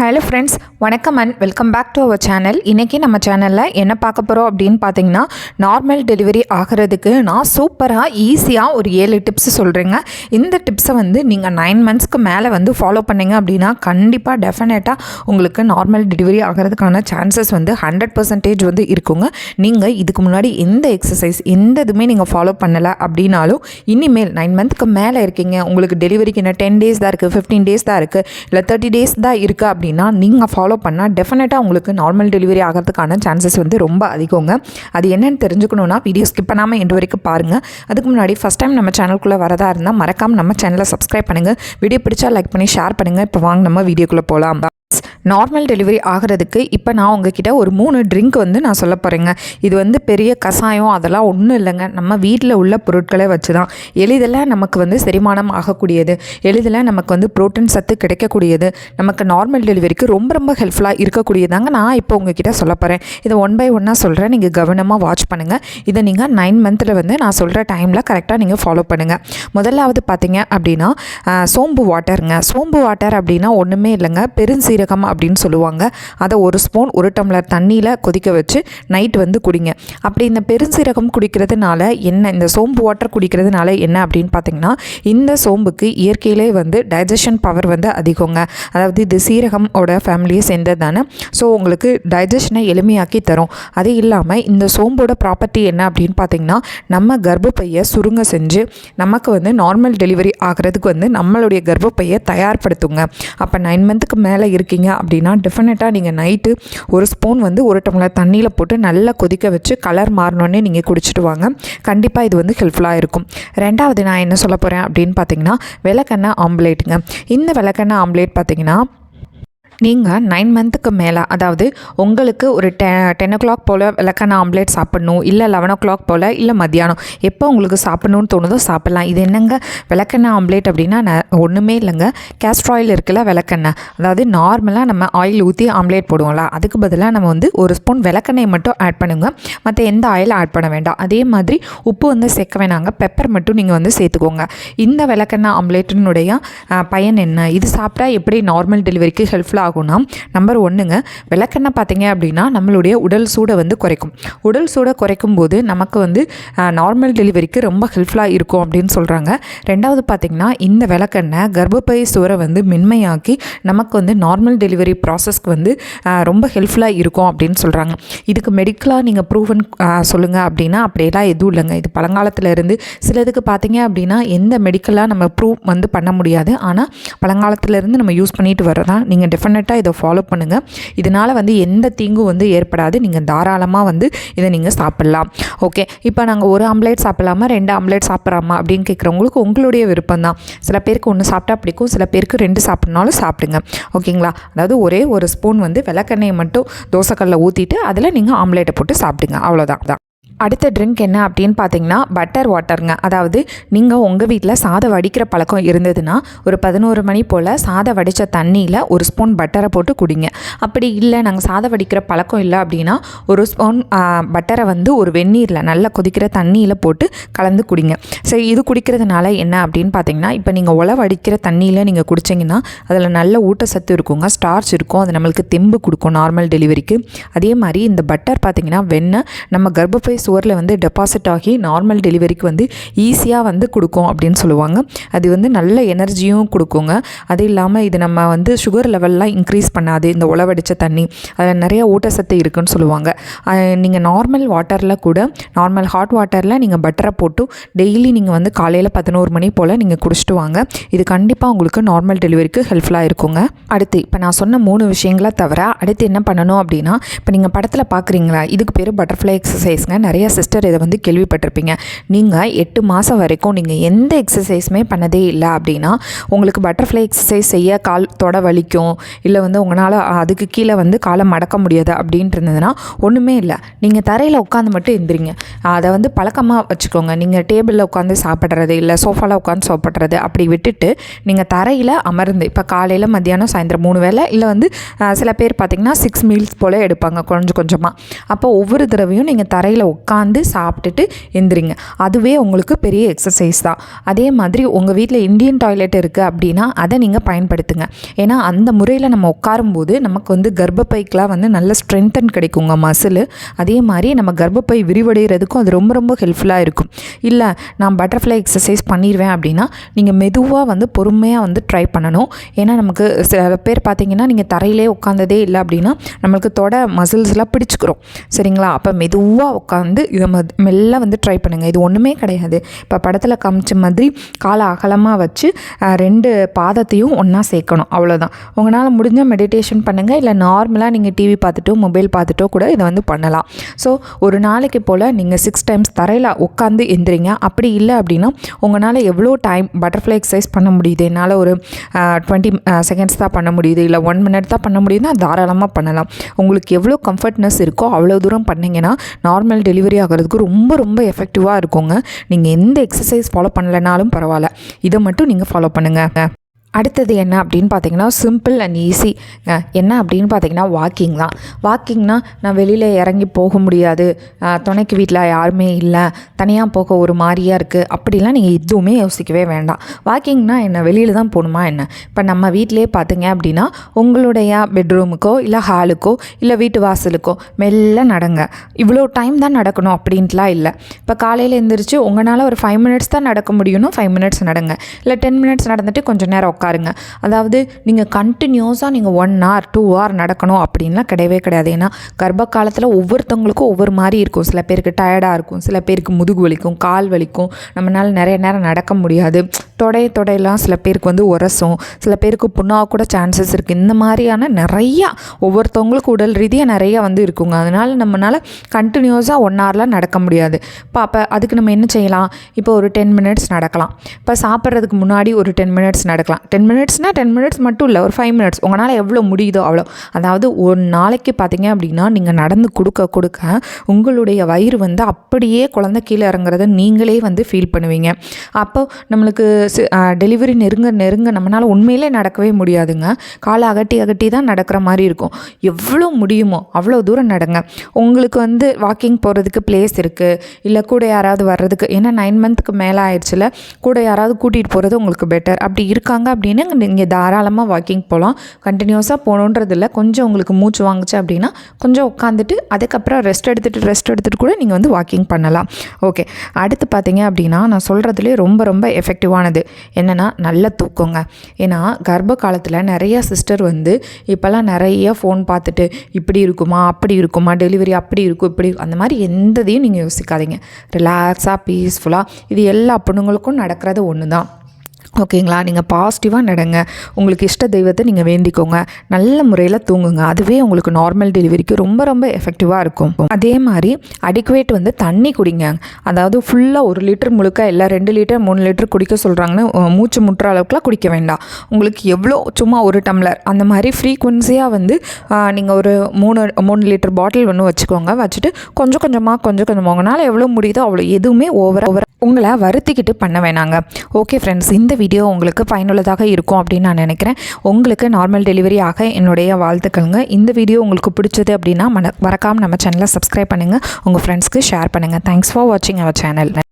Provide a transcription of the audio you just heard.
Hello friends வணக்கம் and welcome back to our channel இன்றைக்கி நம்ம சேனலில் என்ன பார்க்க போகிறோம் அப்படின்னு பார்த்தீங்கன்னா நார்மல் டெலிவரி ஆகிறதுக்கு நான் சூப்பராக ஈஸியாக ஒரு ஏழு டிப்ஸ் சொல்கிறேங்க இந்த டிப்ஸை வந்து நீங்கள் நைன் மந்த்ஸ்க்கு மேலே வந்து ஃபாலோ பண்ணிங்க அப்படின்னா கண்டிப்பாக டெஃபினட்டாக உங்களுக்கு நார்மல் டெலிவரி ஆகிறதுக்கான சான்சஸ் வந்து ஹண்ட்ரட் பர்சன்டேஜ் வந்து இருக்குங்க. நீங்கள் இதுக்கு முன்னாடி எந்த எக்ஸசைஸ் எந்த இதுவுமே நீங்கள் ஃபாலோ பண்ணலை அப்படின்னாலும் இனிமேல் நைன் மந்த்க்கு மேலே இருக்கீங்க. உங்களுக்கு டெலிவரிக்கு என்ன டென் டேஸ் தான் இருக்குது ஃபிஃப்டீன் டேஸ் தான் இருக்குது இல்லை தேர்ட்டி டேஸ் தான் இருக்குது அப்படின்னு நீங்கள் ஃபாலோ பண்ணால் டெஃபினட்டாக உங்களுக்கு நார்மல் டெலிவரி ஆகிறதுக்கான சான்சஸ் வந்து ரொம்ப அதிகங்க. அது என்னென்னு தெரிஞ்சுக்கணுன்னா வீடியோ ஸ்கிப் பண்ணாமல் எண்டு வரைக்கும் பாருங்கள் அதுக்கு முன்னாடி ஃபஸ்ட் டைம் நம்ம சேனலுக்குள்ளே வரதா இருந்தால் மறக்காமல் நம்ம சேனலை சப்ஸ்கிரைப் பண்ணுங்கள் வீடியோ பிடிச்சா லைக் பண்ணி ஷேர் பண்ணுங்கள் இப்போ வாங்க நம்ம வீடியோக்குள்ளே போகலாம் நார்மல் டெலிவரி ஆகிறதுக்கு இப்போ நான் உங்ககிட்ட ஒரு மூணு ட்ரிங்க் வந்து நான் சொல்ல போகிறேங்க இது வந்து பெரிய கஷாயம் அதெல்லாம் ஒன்றும் இல்லைங்க. நம்ம வீட்டில் உள்ள பொருட்களை வச்சு தான் எளிதில் நமக்கு வந்து செரிமானம் ஆகக்கூடியது. எளிதில் நமக்கு வந்து புரோட்டீன் சத்து கிடைக்கக்கூடியது. நமக்கு நார்மல் டெலிவரிக்கு ரொம்ப ரொம்ப ஹெல்ப்ஃபுல்லாக இருக்கக்கூடியதாங்க நான் இப்போ உங்ககிட்ட சொல்ல போகிறேன் இதை ஒன் பை ஒன்னாக சொல்கிறேன் நீங்கள் கவனமாக வாட்ச் பண்ணுங்கள் இதை நீங்கள் நைன் மந்தில் வந்து நான் சொல்கிற டைமில் கரெக்டாக நீங்கள் ஃபாலோ பண்ணுங்கள் முதலாவது பார்த்தீங்க அப்படின்னா சோம்பு வாட்டருங்க சோம்பு வாட்டர் அப்படின்னா ஒன்றுமே இல்லைங்க. பெருஞ்சீரகம் அப்படின்னு சொல்லுவாங்க. அதை ஒரு ஸ்பூன் ஒரு டம்ளர் தண்ணியில் கொதிக்க வச்சு நைட் வந்து குடிங்க. அப்படி இந்த பெருஞ்சீரகம் குடிக்கிறதுனால என்ன இந்த சோம்பு வாட்டர் குடிக்கிறதுனால என்ன அப்படின்னு பார்த்தீங்கன்னா இந்த சோம்புக்கு இயற்கையிலே வந்து டைஜஷன் பவர் வந்து அதிகங்க. அதாவது இது சீரகமோட ஃபேமிலியை சேர்ந்தது தானே ஸோ உங்களுக்கு டைஜஷனை எளிமையாக்கி தரும். அது இல்லாமல் இந்த சோம்போட ப்ராப்பர்ட்டி என்ன அப்படின்னு பார்த்தீங்கன்னா நம்ம கர்ப்பப்பையை சுருங்க செஞ்சு நமக்கு வந்து நார்மல் டெலிவரி ஆகிறதுக்கு வந்து நம்மளுடைய கர்ப்பப்பையை தயார்படுத்துங்க. அப்போ நைன் மந்த்துக்கு மேலே இருக்கீங்க அப்படின்னா டெஃபினட்டாக நீங்கள் நைட்டு ஒரு ஸ்பூன் வந்து ஒரு டம்ளர் தண்ணியில் போட்டு நல்லா கொதிக்க வச்சு கலர் மாறினோடனே நீங்கள் குடிச்சிட்டு வாங்க. கண்டிப்பாக இது வந்து ஹெல்ப்ஃபுல்லாக இருக்கும். ரெண்டாவது நான் என்ன சொல்ல போகிறேன் அப்படின்னு பார்த்தீங்கன்னா விளக்கெண்ணெய் ஆம்லேட்டுங்க இந்த விளக்கெண்ணெய் ஆம்லேட் பார்த்தீங்கன்னா நீங்கள் நைன் மந்த்துக்கு மேலே அதாவது உங்களுக்கு ஒரு டெ டென் ஓ கிளாக் போல் விளக்கான ஆம்லேட் சாப்பிட்ணும் இல்லை லெவன் ஓ கிளாக் போல் இல்லை மத்தியானம் எப்போ உங்களுக்கு சாப்பிட்ணுன்னு தோணுதோ சாப்பிட்லாம். இது என்னங்க? விளக்கெண்ணெய் ஆம்லேட் அப்படின்னா ஒன்றுமே இல்லைங்க. கேஸ்ட்ராயில் ஆயில் இருக்குல்ல விளக்கெண்ணெய் அதாவது நார்மலாக நம்ம ஆயில் ஊற்றி ஆம்லேட் போடுவோம்ல அதுக்கு பதிலாக நம்ம வந்து ஒரு ஸ்பூன் விளக்கெண்ணெய் மட்டும் ஆட் பண்ணுங்க. மற்ற எந்த ஆயில் ஆட் பண்ண வேண்டாம். அதே மாதிரி உப்பு வந்து சேர்க்க வேணாங்க. பெப்பர் மட்டும் நீங்கள் வந்து சேர்த்துக்கோங்க. இந்த விளக்கெண்ணெய் ஆம்லேட்டினுடைய பயன் என்ன? இது சாப்பிட்டா எப்படி நார்மல் டெலிவரிக்கு ஹெல்ப்ஃபுல்லாக ஆகும்னா நம்பர் ஒன்றுங்க விளக்கெண்ணெய் பார்த்தீங்க அப்படின்னா நம்மளுடைய உடல் சூடை வந்து குறைக்கும். உடல் சூடை குறைக்கும் போது நமக்கு வந்து நார்மல் டெலிவரிக்கு ரொம்ப ஹெல்ப்ஃபுல்லாக இருக்கும் அப்படின்னு சொல்கிறாங்க ரெண்டாவது பார்த்தீங்கன்னா இந்த விளக்கெண்ணெய் கர்ப்பப்பை சுவரை வந்து மென்மையாக்கி நமக்கு வந்து நார்மல் டெலிவரி ப்ராசஸ்க்கு வந்து ரொம்ப ஹெல்ப்ஃபுல்லாக இருக்கும் அப்படின்னு சொல்கிறாங்க இதுக்கு மெடிக்கலாக நீங்கள் ப்ரூவன் சொல்லுங்கள் அப்படின்னா அப்படியெல்லாம் எதுவும் இல்லைங்க. இது பழங்காலத்தில் இருந்து சிலதுக்கு பார்த்தீங்க அப்படின்னா எந்த மெடிக்கலாக நம்ம ப்ரூவ் வந்து பண்ண முடியாது. ஆனால் பழங்காலத்துலேருந்து நம்ம யூஸ் பண்ணிட்டு வர்றதான் நீங்கள் டெஃபினட்டாக இதை ஃபாலோ பண்ணுங்கள் இதனால் வந்து எந்த தீங்கும் வந்து ஏற்படாது. நீங்கள் தாராளமாக வந்து இதை நீங்கள் சாப்பிட்லாம். ஓகே இப்போ நாங்கள் ஒரு ஆம்லேட் சாப்பிட்லாமா? ரெண்டு ஆம்லேட் சாப்பிட்றாமா? அப்படின்னு கேட்குறவங்களுக்கு உங்களுடைய விருப்பம் தான் சில பேருக்கு ஒன்று சாப்பிட்டா பிடிக்கும். சில பேருக்கு ரெண்டு சாப்பிட்னாலும் சாப்பிடுங்க. ஓகேங்களா அதாவது ஒரே ஒரு ஸ்பூன் வந்து விளக்கெண்ணெயை மட்டும் தோசைக்கல்லில் ஊற்றிட்டு அதில் நீங்கள் ஆம்லேட்டை போட்டு சாப்பிடுங்க. அவ்வளோதான் தான் அடுத்த ட்ரிங்க் என்ன அப்படின்னு பார்த்தீங்கன்னா பட்டர் வாட்டருங்க அதாவது நீங்கள் உங்கள் வீட்டில் சாதம் வடிக்கிற பழக்கம் இருந்ததுன்னா ஒரு பதினோரு மணி போல் சாதம் வடித்த தண்ணியில் ஒரு ஸ்பூன் பட்டரை போட்டு குடிங்க. அப்படி இல்லை நாங்கள் சாதம் வடிக்கிற பழக்கம் இல்லை அப்படின்னா ஒரு ஸ்பூன் பட்டரை வந்து ஒரு வெந்நீரில் நல்லா கொதிக்கிற தண்ணியில் போட்டு கலந்து குடிங்க. சரி இது குடிக்கிறதுனால என்ன அப்படின்னு பார்த்தீங்கன்னா இப்போ நீங்கள் உல வடிக்கிற தண்ணியில் நீங்கள் குடிச்சிங்கன்னா அதில் நல்ல ஊட்டச்சத்து இருக்குங்க ஸ்டார்ச் இருக்கும் அது நம்மளுக்கு தெம்பு கொடுக்கும் நார்மல் டெலிவரிக்கு அதே மாதிரி இந்த பட்டர் பார்த்தீங்கன்னா வெண்ணெய் நம்ம கர்ப்பப்பை சுவரில் வந்து டெபாசிட் ஆகி நார்மல் டெலிவரிக்கு வந்து ஈஸியாக வந்து கொடுக்கும் அப்படின்னு சொல்லுவாங்க. அது வந்து நல்ல எனர்ஜியும் கொடுக்குங்க. அது இல்லாமல் இது நம்ம வந்து சுகர் லெவல்லாம் இன்க்ரீஸ் பண்ணாது. இந்த உழவடித்த தண்ணி அதில் நிறைய ஊட்டச்சத்து இருக்குன்னு சொல்லுவாங்க. நீங்கள் நார்மல் வாட்டரில் கூட நார்மல் ஹாட் வாட்டரில் நீங்கள் பட்டரை போட்டு டெய்லி நீங்கள் வந்து காலையில் பதினோரு மணி போல் நீங்கள் குடிச்சிட்டு வாங்க. இது கண்டிப்பாக உங்களுக்கு நார்மல் டெலிவரிக்கு ஹெல்ப்ஃபுல்லாக இருக்குங்க. அடுத்து இப்போ நான் சொன்ன மூணு விஷயங்களை தவிர அடுத்து என்ன பண்ணணும் அப்படின்னா இப்போ நீங்கள் படத்தில் பார்க்குறீங்களா இதுக்கு பேர் பட்டர்ஃப்ளை எக்ஸசைஸ்ங்க நிறைய சிஸ்டர் இதை வந்து கேள்விப்பட்டிருப்பீங்க. நீங்கள் எட்டு மாதம் வரைக்கும் நீங்கள் எந்த எக்ஸசைஸுமே பண்ணதே இல்லை அப்படின்னா உங்களுக்கு பட்டர்ஃப்ளை எக்ஸசைஸ் செய்ய கால் தொட வலிக்கும் இல்லை வந்து உங்களால் அதுக்கு கீழே வந்து காலை மடக்க முடியாது அப்படின்ட்டு இருந்ததுன்னா ஒன்றுமே இல்லை. நீங்கள் தரையில் உட்காந்து மட்டும் எந்திரிங்க. அதை வந்து பழக்கமாக வச்சுக்கோங்க. நீங்கள் டேபிளில் உட்காந்து சாப்பிட்றது இல்லை சோஃபாவில் உட்காந்து சாப்பிட்றது அப்படி விட்டுட்டு நீங்கள் தரையில் அமர்ந்து இப்போ காலையில் மத்தியானம் சாயந்தரம் மூணு வேளை இல்லை வந்து சில பேர் பார்த்திங்கன்னா சிக்ஸ் மீல்ஸ் போல் எடுப்பாங்க கொஞ்சம் கொஞ்சமாக அப்போ ஒவ்வொரு தடவையும் நீங்கள் தரையில் உட்காந்து உட்காந்து சாப்பிட்டுட்டு எந்திரிங்க. அதுவே உங்களுக்கு பெரிய எக்ஸசைஸ் தான். அதே மாதிரி உங்கள் வீட்டில் இந்தியன் டாய்லெட் இருக்குது அப்படின்னா அதை நீங்கள் பயன்படுத்துங்க. ஏன்னா அந்த முறையில் நம்ம உட்காரும்போது நமக்கு வந்து கர்ப்பப்பைக்கெலாம் வந்து நல்ல ஸ்ட்ரென்தன் கிடைக்குங்க மசில் அதே மாதிரி நம்ம கர்ப்பப்பை விரிவடைகிறதுக்கும் அது ரொம்ப ரொம்ப ஹெல்ப்ஃபுல்லாக இருக்கும். இல்லை நான் பட்டர்ஃப்ளை எக்ஸசைஸ் பண்ணிடுவேன் அப்படின்னா நீங்கள் மெதுவாக வந்து பொறுமையாக வந்து ட்ரை பண்ணணும். ஏன்னா நமக்கு சில பேர் பார்த்தீங்கன்னா நீங்கள் தரையிலே உட்காந்ததே இல்லை அப்படின்னா நம்மளுக்கு தொட மசில்ஸ்லாம் பிடிச்சிக்கிறோம் சரிங்களா? அப்போ மெதுவாக உட்காந்து வந்து இதை ம- மெல்ல வந்து ட்ரை பண்ணுங்கள் இது ஒன்றுமே கிடையாது. இப்போ படத்தில் காமிச்ச மாதிரி காலை அகலமாக வச்சு ரெண்டு பாதத்தையும் ஒன்றா சேர்க்கணும். அவ்வளோதான் உங்களால் முடிஞ்ச மெடிடேஷன் பண்ணுங்கள் இல்லை நார்மலாக நீங்கள் டிவி பார்த்துட்டோ மொபைல் பார்த்துட்டோ கூட இதை வந்து பண்ணலாம். ஸோ ஒரு நாளைக்கு போல் நீங்கள் சிக்ஸ் டைம்ஸ் தரையில் உட்காந்து எந்திரிங்க. அப்படி இல்லை அப்படின்னா உங்களால் எவ்வளோ டைம் பட்டர்ஃப்ளை எக்ஸசைஸ் பண்ண முடியுது? என்னால் ஒரு டுவெண்ட்டி செகண்ட்ஸ் தான் பண்ண முடியுது. இல்லை ஒன் மினிட் தான் பண்ண முடியுதுன்னா தாராளமாக பண்ணலாம். உங்களுக்கு எவ்வளோ கம்ஃபர்ட்னஸ் இருக்கோ அவ்வளோ தூரம் பண்ணிங்கன்னா நார்மல் டெலிவரி ஆகிறதுக்கு ரொம்ப ரொம்ப எஃபெக்டிவாக இருக்குங்க. நீங்கள் எந்த எக்ஸசைஸ் ஃபாலோ பண்ணலைனாலும் பரவாயில்ல. இதை மட்டும் நீங்கள் ஃபாலோ பண்ணுங்கள் அடுத்தது என்ன அப்படின்னு பார்த்தீங்கன்னா சிம்பிள் அண்ட் ஈஸி என்ன அப்படின்னு பார்த்தீங்கன்னா வாக்கிங் தான். வாக்கிங்னா நான் வெளியில் இறங்கி போக முடியாது. துணைக்கு வீட்டில் யாருமே இல்லை. தனியாக போக ஒரு மாதிரியாக இருக்குது அப்படிலாம் நீங்கள் எதுவுமே யோசிக்கவே வேண்டாம். வாக்கிங்னா என்ன? வெளியில் தான் போகணுமா என்ன? இப்போ நம்ம வீட்டிலே பார்த்தீங்க அப்படின்னா உங்களுடைய பெட்ரூமுக்கோ இல்லை ஹாலுக்கோ இல்லை வீட்டு வாசலுக்கோ மெல்ல நடங்க. இவ்வளோ டைம் தான் நடக்கணும் அப்படின்ட்டுலாம் இல்லை. இப்போ காலையில் எழுந்திரிச்சு உங்களால் ஒரு ஃபைவ் மினிட்ஸ் தான் நடக்க முடியும்னா ஃபைவ் மினிட்ஸ் நடங்க. இல்லை டென் மினிட்ஸ் நடந்துட்டு கொஞ்சம் நேரம் உட்காருங்க. அதாவது நீங்கள் கண்டினியூஸாக நீங்கள் ஒன் ஹவர் டூ ஹவர் நடக்கணும் அப்படின்லாம் கிடையவே கிடையாது. ஏன்னா கர்ப்ப காலத்தில் ஒவ்வொருத்தவங்களுக்கும் ஒவ்வொரு மாதிரி இருக்கும். சில பேருக்கு டயர்டாக இருக்கும். சில பேருக்கு முதுகு வலிக்கும் கால் வலிக்கும். நம்மளால் நிறைய நேரம் நடக்க முடியாது. தொடை தொடையெல்லாம் சில பேருக்கு வந்து உரசும். சில பேருக்கு புண்ணாக கூட சான்சஸ் இருக்குது இந்த மாதிரியான நிறையா ஒவ்வொருத்தவங்களுக்கு உடல் ரீதியாக நிறையா வந்து இருக்குங்க. அதனால் நம்மளால் கண்டினியூஸாக ஒன் ஹவர்லாம் நடக்க முடியாது. இப்போ அப்போ அதுக்கு நம்ம என்ன செய்யலாம்? இப்போ ஒரு டென் மினிட்ஸ் நடக்கலாம். இப்போ சாப்பிட்றதுக்கு முன்னாடி ஒரு டென் மினிட்ஸ் நடக்கலாம். டென் மினிட்ஸ்னால் டென் மினிட்ஸ் மட்டும் இல்லை ஒரு ஃபைவ் மினிட்ஸ் உங்களால் எவ்வளோ முடியுதோ அவ்வளோ அதாவது ஒரு நாளைக்கு பார்த்தீங்க அப்படின்னா நீங்கள் நடந்து கொடுக்க கொடுக்க உங்களுடைய வயிறு வந்து அப்படியே குழந்தை கீழே இறங்குறத நீங்களே வந்து ஃபீல் பண்ணுவீங்க. அப்போ நம்மளுக்கு டெலிவரி நெருங்க நெருங்க நம்மளால் உண்மையிலே நடக்கவே முடியாதுங்க. காலை அகட்டி அகட்டி தான் நடக்கிற மாதிரி இருக்கும். எவ்வளோ முடியுமோ அவ்வளோ தூரம் நடங்க. உங்களுக்கு வந்து வாக்கிங் போகிறதுக்கு பிளேஸ் இருக்குது இல்லை கூட யாராவது வர்றதுக்கு ஏன்னா நைன் மந்த்துக்கு மேலே ஆயிடுச்சுல கூட யாராவது கூட்டிகிட்டு போகிறது உங்களுக்கு பெட்டர் அப்படி இருக்காங்க அப்படின்னு நீங்கள் தாராளமாக வாக்கிங் போகலாம் கண்டினியூஸாக போகணுன்றது இல்லை கொஞ்சம் உங்களுக்கு மூச்சு வாங்குச்சு அப்படின்னா கொஞ்சம் உட்காந்துட்டு அதுக்கப்புறம் ரெஸ்ட் எடுத்துகிட்டு ரெஸ்ட் எடுத்துகிட்டு கூட நீங்கள் வந்து வாக்கிங் பண்ணலாம். ஓகே அடுத்து பார்த்தீங்க அப்படின்னா நான் சொல்கிறதுலே ரொம்ப ரொம்ப எஃபெக்டிவானது என்னென்னா நல்ல தூக்கங்க. ஏன்னா கர்ப்ப காலத்தில் நிறைய சிஸ்டர் வந்து இப்போல்லாம் நிறைய ஃபோன் பார்த்துட்டு இப்படி இருக்குமா அப்படி இருக்குமா டெலிவரி அப்படி இருக்கும் இப்படி அந்த மாதிரி எந்ததையும் நீங்கள் யோசிக்காதீங்க. ரிலாக்ஸாக பீஸ்ஃபுல்லாக இது எல்லா பொண்ணுங்களுக்கும் நடக்கிறது ஒன்று தான் ஓகேங்களா? நீங்கள் பாசிட்டிவாக நடங்க. உங்களுக்கு இஷ்ட தெய்வத்தை நீங்கள் வேண்டிக்கோங்க. நல்ல முறையில் தூங்குங்க. அதுவே உங்களுக்கு நார்மல் டெலிவரிக்கு ரொம்ப ரொம்ப எஃபெக்டிவாக இருக்கும். அதே மாதிரி அடிக்குவேட் வந்து தண்ணி குடிங்க. அதாவது ஃபுல்லாக ஒரு லிட்டர் முழுக்க இல்லை ரெண்டு லிட்டர் மூணு லிட்டர் குடிக்க சொல்கிறாங்கன்னு மூச்சு முட்டுற அளவுக்குலாம் குடிக்க வேண்டாம். உங்களுக்கு எவ்வளோ சும்மா ஒரு டம்ளர் அந்த மாதிரி ஃப்ரீக்குவன்சியாக வந்து நீங்கள் ஒரு மூணு மூணு லிட்டர் பாட்டில் ஒன்று வச்சுக்கோங்க. வச்சுட்டு கொஞ்சம் கொஞ்சமாக கொஞ்சம் கொஞ்சமாக உங்களால் எவ்வளோ முடியுதோ அவ்வளோ எதுவுமே ஓவர் ஓவர் உங்களை வருத்திக்கிட்டு பண்ண வேணாங்க. ஓகே ஃப்ரெண்ட்ஸ் இந்த வீடியோ உங்களுக்கு பயனுள்ளதாக இருக்கும் அப்படின்னு நான் நினைக்கிறேன். உங்களுக்கு நார்மல் டெலிவரி ஆக என்னுடைய வாழ்த்துக்கள்ங்க. இந்த வீடியோ உங்களுக்கு பிடிச்சது அப்படின்னா மன மறக்காமல் நம்ம சேனலை சப்ஸ்கிரைப் பண்ணுங்கள் உங்கள் ஃப்ரெண்ட்ஸ்க்கு ஷேர் பண்ணுங்கள் தேங்க்ஸ் ஃபார் வாட்சிங் அவர் சேனல்